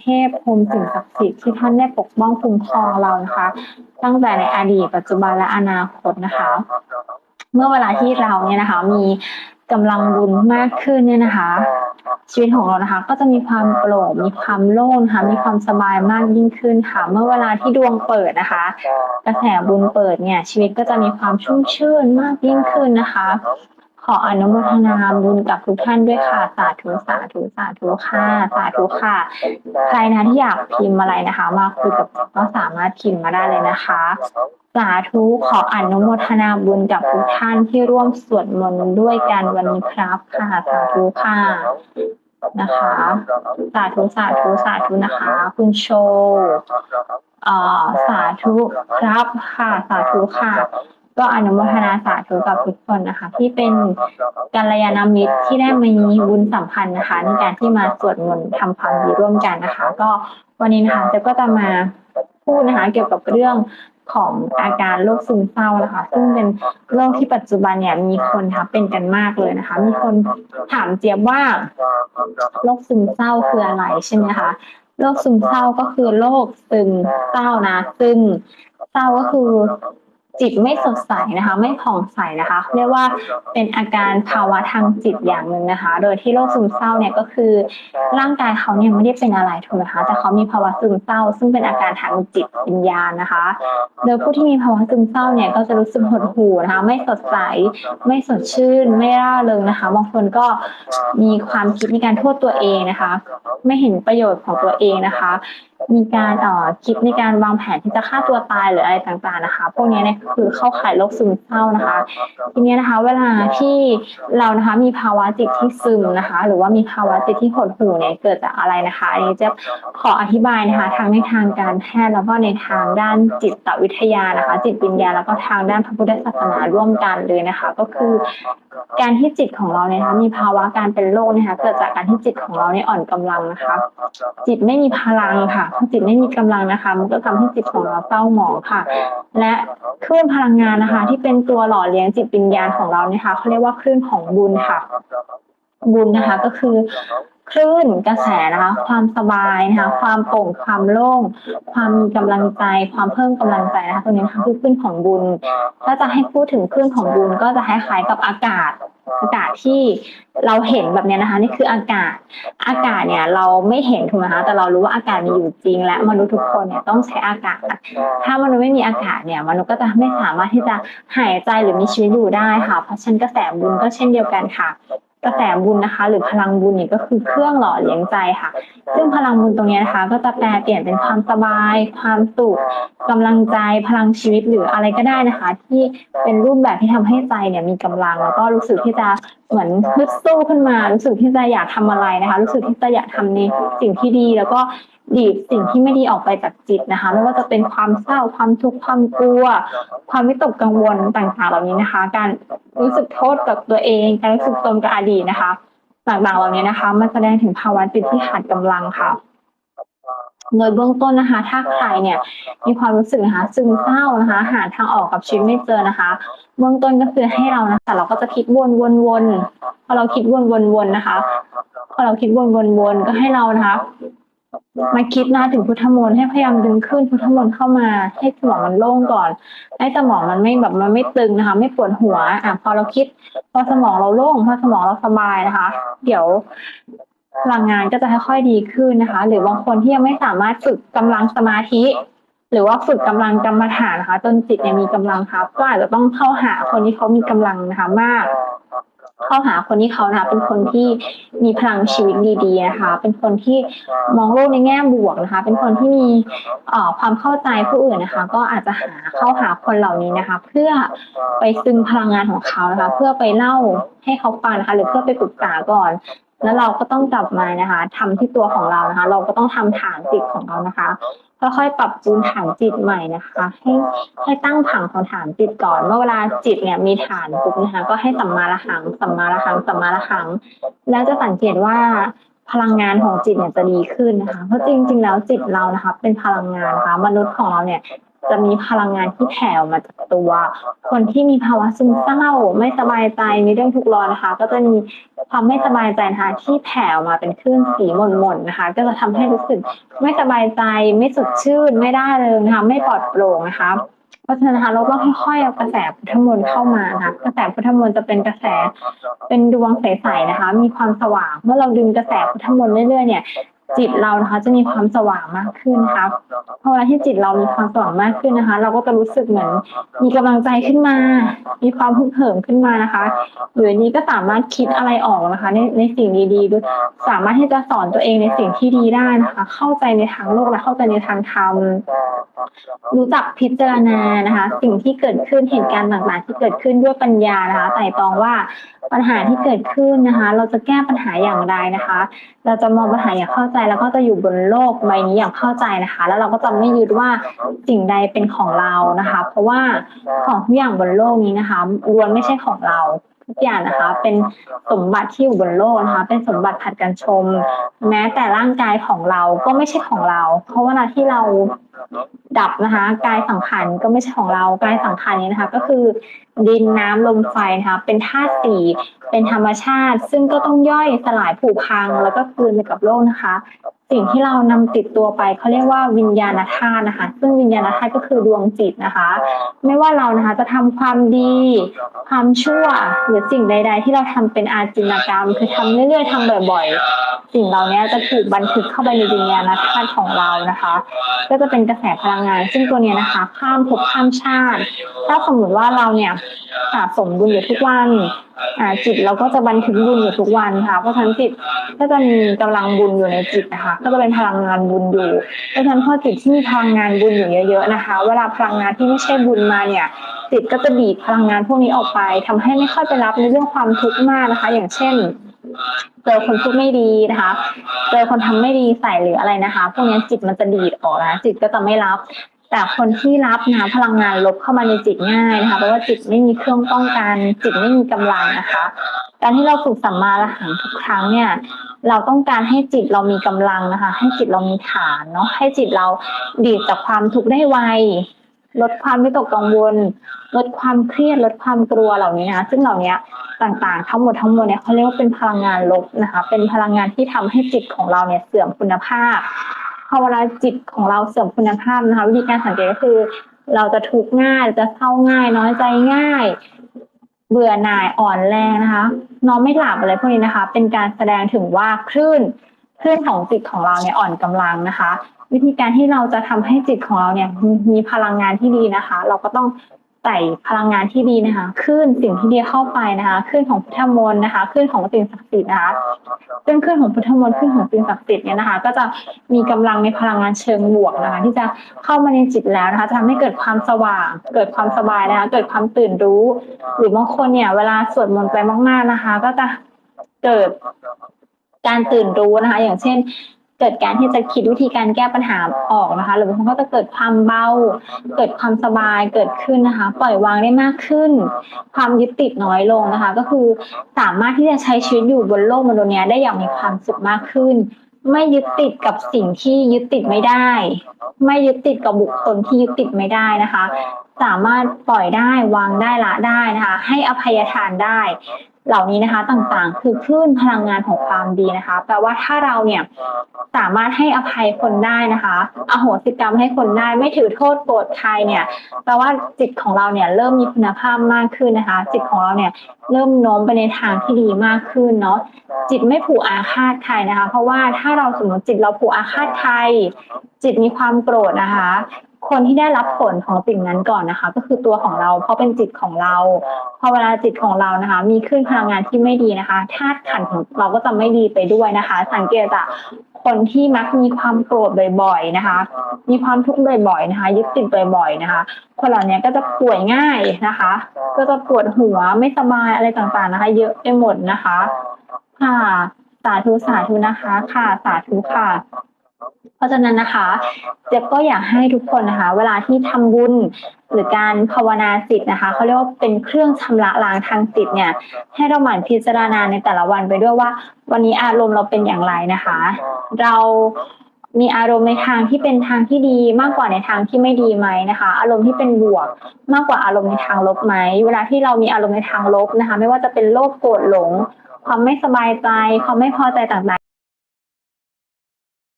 เทพพรหมสิ่งศักดิ์สิทธิ์ที่ท่านได้ปกป้องคุ้มครองเรานะคะ ตั้งแต่ในอดีตปัจจุบันและอนาคตนะคะ เมื่อเวลาที่เราเนี่ยนะคะ มีกำลังบุญมากขึ้นเนี่ยนะคะ ชีวิตของเรานะคะ ก็จะมีความโปร่งมีความโล่งนะคะมีความสบายมากยิ่งขึ้นค่ะ เมื่อเวลาที่ดวงเปิดนะคะ กระแสบุญเปิดเนี่ย ชีวิตก็จะมีความชุ่มชื่นมากยิ่งขึ้นนะคะ ขออนุโมทนาบุญกับทุกท่านด้วยค่ะ สาธุสาธุสาธุค่ะสาธุค่ะ ใครนะที่อยากพิมพ์อะไรนะคะ มาคุยกับก็สามารถพิมพ์มาได้เลยนะคะ สาธุขออนุโมทนาบุญกับทุกท่านที่ร่วมสวดมนต์ด้วยกันวันนี้ครับค่ะสาธุค่ะนะคะ สาธุสาธุสาธุนะคะ คุณโชว์เอ่อสาธุครับค่ะ สาธุค่ะ ก็อนุโมทนาสาธุกับทุกคนนะคะ ที่เป็นกัลยาณมิตรที่ได้มีบุญสัมพันธ์นะคะ ในการที่มาสวดมนต์ทำความดีร่วมกันนะคะ ก็วันนี้นะคะเจะก็จะมาพูดนะคะเกี่ยวกับเรื่องของอาการโรคซึมเศร้านะคะ ซึ่งเป็นโรคที่ปัจจุบันเนี่ยมีคนค่ะเป็นกันมากเลยนะคะ มีคนถามเจี๊ยบว่าโรคซึมเศร้าคืออะไรใช่ไหมคะโรคซึมเศร้าก็คือโรคซึมเศร้านะซึมเศร้าก็คือ จิตไม่สดใสนะคะ ไม่ผ่องใสนะคะ เรียกว่าเป็นอาการภาวะทางจิตอย่างหนึ่งนะคะ โดยที่โรคซึมเศร้าเนี่ยก็คือ ร่างกายเขาเนี่ยไม่ได้เป็นอะไรถูกไหมคะแต่เขามีภาวะซึมเศร้า ซึ่งเป็นอาการทางจิตวิญญาณนะคะ โดยผู้ที่มีภาวะซึมเศร้าเนี่ยก็จะรู้สึกหดหู่นะคะ ไม่สดใส ไม่สดชื่น ไม่ร่าเริงนะคะบางคนก็มีความคิดในการโทษตัวเองนะคะ ไม่เห็นประโยชน์ของตัวเองนะคะ มีการเอ่อคิดในการวางแผนที่จะฆ่าตัวตายหรืออะไรต่างๆนะคะ พวกนี้เนี่ยคือเข้าข่ายโรคซึมเศร้านะคะ ทีนี้นะคะ เวลาที่เรานะคะมีภาวะจิตที่ซึมนะคะ หรือว่ามีภาวะจิตที่หดหู่เนี่ยเกิดจากอะไรนะคะอันนี้จะขออธิบายนะคะทั้งในทางการแพทย์แล้วก็ในทางด้านจิตวิทยานะคะ จิตวิญญาณแล้วก็ทางด้านพระพุทธศาสนาร่วมกันเลยนะคะ ก็คือ การที่จิตของเราเนี่ยนะคะมีภาวะการเป็นโรคนะคะเกิดจากการที่จิตของเราเนี่ยอ่อนกำลังนะคะ จิตไม่มีพลังค่ะพอจิตไม่มีกำลังนะคะ มันก็ทำให้จิตของเราเศร้าหมองค่ะ และคลื่นพลังงานนะคะ ที่เป็นตัวหล่อเลี้ยงจิตวิญญาณของเราเนี่ยค่ะเขาเรียกว่าคลื่นของบุญค่ะ บุญนะคะก็คือคลื่นกระแสนะคะ ความสบายนะคะ ความโปร่งความโล่ง ความมีกำลังใจ ความเพิ่มกำลังใจนะคะตัวนี้คือคลื่นของบุญถ้าจะให้พูดถึงคลื่นของบุญก็จะคล้ายๆกับอากาศ อากาศที่เราเห็นแบบนี้นะคะ นี่คืออากาศอากาศเนี่ย เราไม่เห็นถูกไหมคะแต่เรารู้ว่าอากาศมีอยู่จริง และมนุษย์ทุกคนเนี่ยต้องใช้อากาศ ถ้ามนุษย์ไม่มีอากาศเนี่ย มนุษย์ก็จะไม่สามารถที่จะหายใจหรือมีชีวิตอยู่ได้ค่ะ เพราะฉะนั้นกระแสบุญก็เช่นเดียวกันค่ะ กระแสบุญนะคะ หรือพลังบุญเนี่ยก็คือเครื่องหล่อเลี้ยงใจค่ะ ซึ่งพลังบุญตรงนี้นะคะ ก็จะแปลเปลี่ยนเป็นความสบาย ความสุขกำลังใจพลังชีวิตหรืออะไรก็ได้นะคะ ที่เป็นรูปแบบที่ทำให้ใจเนี่ยมีกำลังแล้วก็รู้สึกที่จะ เหมือนฮึดสู้ขึ้นมารู้สึกที่จะอยากทำอะไรนะคะ รู้สึกที่จะอยากทำในสิ่งที่ดี แล้วก็ดีดสิ่งที่ไม่ดีออกไปจากจิตนะคะ ไม่ว่าจะเป็นความเศร้าความทุกข์ความกลัว ความวิตกกังวลต่างๆ เหล่านี้นะคะ การรู้สึกโทษกับตัวเอง การรู้สึกตนกับอดีตนะคะ ต่างๆ เหล่านี้นะคะ มันแสดงถึงภาวะจิตที่ขาดกำลังค่ะ โดยเบื้องต้นนะคะ ถ้าใครเนี่ยมีความรู้สึกนะคะซึมเศร้านะคะ หาทางออกกับชีวิตไม่เจอนะคะ เบื้องต้นก็คือให้เรานะคะเราก็จะคิดวนวนวนพอเราคิดวนวนวนนะคะพอเราคิดวนวนวนก็ให้เรานะคะมาคิดนะถึงพุทธมนต์ให้พยายามดึงขึ้นพุทธมนต์เข้ามา ให้สมองมันโล่งก่อน ให้สมองมันไม่แบบมันไม่ตึงนะคะ ไม่ปวดหัว อะ พอเราคิด พอสมองเราโล่ง พอสมองเราสบายนะคะ เดี๋ยว พลังงานก็จะค่อยๆดีขึ้นนะคะ หรือบางคนที่ยังไม่สามารถฝึกกำลังสมาธิ หรือว่าฝึกกำลังกรรมฐานนะคะจนจิตเนี่ยมีกำลังครับ ก็อาจจะต้องเข้าหาคนที่เขามีกำลังนะคะมาก เข้าหาคนที่เขานะคะเป็นคนที่มีพลังชีวิตดีๆนะคะ เป็นคนที่มองโลกในแง่บวกนะคะ เป็นคนที่มีความเข้าใจผู้อื่นนะคะ ก็อาจจะหาเข้าหาคนเหล่านี้นะคะ เพื่อไปซึมพลังงานของเขานะคะ เพื่อไปเล่าให้เขาฟังนะคะ หรือเพื่อไปปรึกษาก่อน แล้วเราก็ต้องกลับมานะคะทำที่ตัวของเรานะคะ เราก็ต้องทำฐานจิตของเรานะคะค่อยๆปรับปรุงฐานจิตใหม่นะคะ ให้ให้ตั้งผังของฐานจิตก่อนเมื่อเวลาจิตเนี่ยมีฐานปุ๊บนะคะ ก็ให้สัมมาระหังสัมมาระหังสัมมาระหัง แล้วจะสังเกตว่าพลังงานของจิตเนี่ยจะดีขึ้นนะคะ เพราะจริงๆ แล้วจิตเรานะคะ เป็นพลังงานนะคะ มนุษย์ของเราเนี่ย จะมีพลังงานที่แผ่ออกมาจากตัว คนที่มีภาวะซึมเศร้า ไม่สบายใจมีเรื่องทุกข์ร้อนนะคะ ก็จะมีความไม่สบายใจนะคะที่แผ่ออกมาเป็นคลื่นสีหม่นๆนะคะ ก็จะทำให้รู้สึกไม่สบายใจไม่สดชื่นไม่ได้เลยนะคะไม่ปลอดโปร่งนะคะเพราะฉะนั้นนะคะเราต้องค่อยๆเอากระแสพุทธมนต์เข้ามานะคะกระแสพุทธมนต์จะเป็นกระแสเป็นดวงใสๆนะคะ มีความสว่าง เมื่อเราดึงกระแสพุทธมนต์เรื่อยๆเนี่ย จิตเรานะคะ จะมีความสว่างมากขึ้นนะคะพอเวลาที่จิตเรามีความสว่างมากขึ้นนะคะ เราก็จะรู้สึกเหมือน มีกำลังใจขึ้นมา มีความฮึกเหิมขึ้นมานะคะหรือนี้ก็สามารถคิดอะไรออกนะคะ ในในสิ่งดีๆด้วยสามารถที่จะสอนตัวเองในสิ่งที่ดีได้นะคะ เข้าใจในทางโลกและเข้าใจในทางธรรม รู้จักพิจารณานะคะ สิ่งที่เกิดขึ้นเหตุการณ์ต่างๆที่เกิดขึ้นด้วยปัญญานะคะไต่ตองว่าปัญหาที่เกิดขึ้นนะคะ เราจะแก้ปัญหาอย่างไรนะคะ เราจะมองปัญหาอย่างเข้าใจแล้วก็จะอยู่บนโลกใบนี้อย่างเข้าใจนะคะ แล้วเราก็จะไม่ยึดว่าสิ่งใดเป็นของเรานะคะ เพราะว่าของทุกอย่างบนโลกนี้นะคะล้วนไม่ใช่ของเราทุกอย่างนะคะ เป็นสมบัติที่อยู่บนโลกนะคะ เป็นสมบัติผัดกันชม แม้แต่ร่างกายของเราก็ไม่ใช่ของเรา เพราะวลาที่เรา ดับนะคะ กายสังขารก็ไม่ใช่ของเรากายสังขารนี้นะคะ ก็คือดินน้ำลมไฟนะคะเป็นธาตุสี่เป็นธรรมชาติ ซึ่งก็ต้องย่อยสลายผุพังแล้วก็คืนไปกับโลกนะคะ สิ่งที่เรานำติดตัวไปเขาเรียกว่าวิญญาณธาตุนะคะ ซึ่งวิญญาณธาตุก็คือดวงจิตนะคะ ไม่ว่าเรานะคะจะทำความดี ความชั่วหรือสิ่งใด ๆ ที่เราทำเป็นอาจินกรรม คือทำเรื่อยๆทำบ่อยๆ สิ่งเหล่านี้จะถูกบันทึกเข้าไปในวิญญาณธาตุของเรานะคะ ก็จะเป็นกระแสพลังงาน ซึ่งตัวเนี้ยนะคะ ข้ามภพข้ามชาติ ถ้าสมมติว่าเราเนี่ยสะสมบุญอยู่ทุกวันจิตเราก็จะบันทึกบุญอยู่ทุกวันค่ะ เพราะฉะนั้นจิตก็จะมีกำลังบุญอยู่ในจิตนะคะก็จะเป็นพลังงานบุญอยู่เพราะฉะนั้นพอจิตที่มีพลังงานบุญอยู่เยอะๆนะคะ เวลาพลังงานที่ไม่ใช่บุญมาเนี่ยจิตก็จะบีบพลังงานพวกนี้ออกไปทำให้ไม่ค่อยไปรับในเรื่องความทุกข์มากนะคะ อย่างเช่นเจอคนพูดไม่ดีนะคะ เจอคนทำไม่ดีใส่หรืออะไรนะคะ พวกนี้จิตมันจะดีดออกนะจิตก็จะไม่รับ แต่คนที่รับนะพลังงานลบเข้ามาในจิตง่ายนะคะ เพราะว่าจิตไม่มีเครื่องป้องกัน จิตไม่มีกำลังนะคะ การที่เราฝึกสัมมาระหังทุกครั้งเนี่ย เราต้องการให้จิตเรามีกำลังนะคะ ให้จิตเรามีฐานเนาะให้จิตเราดีดจากความทุกข์ได้ไวลดความวิตกกังวล ลดความเครียดลดความกลัวเหล่านี้นะซึ่งเหล่านี้ต่างๆ ทั้งหมดทั้งมวลเนี่ยเขาเรียกว่าเป็นพลังงานลบนะคะ เป็นพลังงานที่ทำให้จิตของเราเนี่ยเสื่อมคุณภาพพอเวลาจิตของเราเสื่อมคุณภาพนะคะ วิธีการสังเกตก็คือ เราจะทุกข์ง่ายจะเศร้าง่าย น้อยใจง่าย เบื่อหน่ายอ่อนแรงนะคะ นอนไม่หลับอะไรพวกนี้นะคะ เป็นการแสดงถึงว่าคลื่นคลื่นของจิตของเราเนี่ยอ่อนกำลังนะคะ วิธีการที่เราจะทำให้จิตของเราเนี่ยมีพลังงานที่ดีนะคะ เราก็ต้อง ใส่พลังงานที่ดีนะคะคลื่นสิ่งที่ดีเข้าไปนะคะคลื่นของพุทธมนต์นะคะคลื่นของสิ่งศักดิ์สิทธิ์นะคะซึ่งคลื่นของพุทธมนต์คลื่นของสิ่งศักดิ์สิทธิ์เนี่ยนะคะ ก็จะมีกำลังในพลังงานเชิงบวกนะคะ ที่จะเข้ามาในจิตแล้วนะคะจะทำให้เกิดความสว่าง เกิดความสบายนะคะ เกิดความตื่นรู้ หรือบางคนเนี่ย เวลาสวดมนต์ไปมาก ๆนะคะ ก็จะเกิดการตื่นรู้นะคะ อย่างเช่น เกิดการที่จะคิดวิธีการแก้ปัญหาออกนะคะ หรือบางคนก็จะเกิดความเบา เกิดความสบายเกิดขึ้นนะคะ ปล่อยวางได้มากขึ้น ความยึดติดน้อยลงนะคะ ก็คือสามารถที่จะใช้ชีวิตอยู่บนโลกมนุษย์นี้ได้อย่างมีความสุขมากขึ้น ไม่ยึดติดกับสิ่งที่ยึดติดไม่ได้ ไม่ยึดติดกับบุคคลที่ยึดติดไม่ได้นะคะ สามารถปล่อยได้วางได้ละได้นะคะ ให้อภัยทานได้ เหล่านี้นะคะต่างๆ คือคลื่นพลังงานของความดีนะคะแปลว่าถ้าเราเนี่ยสามารถให้อภัยคนได้นะคะอโหสิกรรมให้คนได้ไม่ถือโทษโกรธใครเนี่ยแปลว่าจิตของเราเนี่ยเริ่มมีคุณภาพมากขึ้นนะคะ จิตของเราเนี่ยเริ่มโน้มไปในทางที่ดีมากขึ้นเนาะจิตไม่ผูกอาฆาตใครนะคะ เพราะว่าถ้าเราสมมติจิตเราผูกอาฆาตใครจิตมีความโกรธนะคะ คนที่ได้รับผลของสิ่งนั้นก่อนนะคะ ก็คือตัวของเราเพราะเป็นจิตของเรา พอเวลาจิตของเรานะคะ มีขึ้นพลังงานที่ไม่ดีนะคะธาตุขันของเราก็จะไม่ดีไปด้วยนะคะ สังเกตจากคนที่มักมีความโกรธบ่อยๆนะคะ มีความทุกข์บ่อยๆนะคะ ยึดติดบ่อยๆนะคะ คนเหล่านี้ก็จะป่วยง่ายนะคะ ก็จะปวดหัวไม่สบายอะไรต่างๆนะคะ เยอะไปหมดนะคะค่ะสาธุสาธุนะคะ ค่ะสาธุค่ะ เพราะฉะนั้นนะคะเจ๊บก็อยากให้ทุกคนนะคะ เวลาที่ทำบุญหรือการภาวนาจิตนะคะเขาเรียกว่าเป็นเครื่องชำระล้างทางจิตเนี่ย ให้เราหมั่นพิจารณาในแต่ละวันไปด้วยว่า วันนี้อารมณ์เราเป็นอย่างไรนะคะ เรามีอารมณ์ในทางที่เป็นทางที่ดีมากกว่าในทางที่ไม่ดีไหมนะคะ อารมณ์ที่เป็นบวกมากกว่าอารมณ์ในทางลบไหมเวลาที่เรามีอารมณ์ในทางลบนะคะ ไม่ว่าจะเป็นโลภโกรธหลง ความไม่สบายใจความไม่พอใจต่างๆ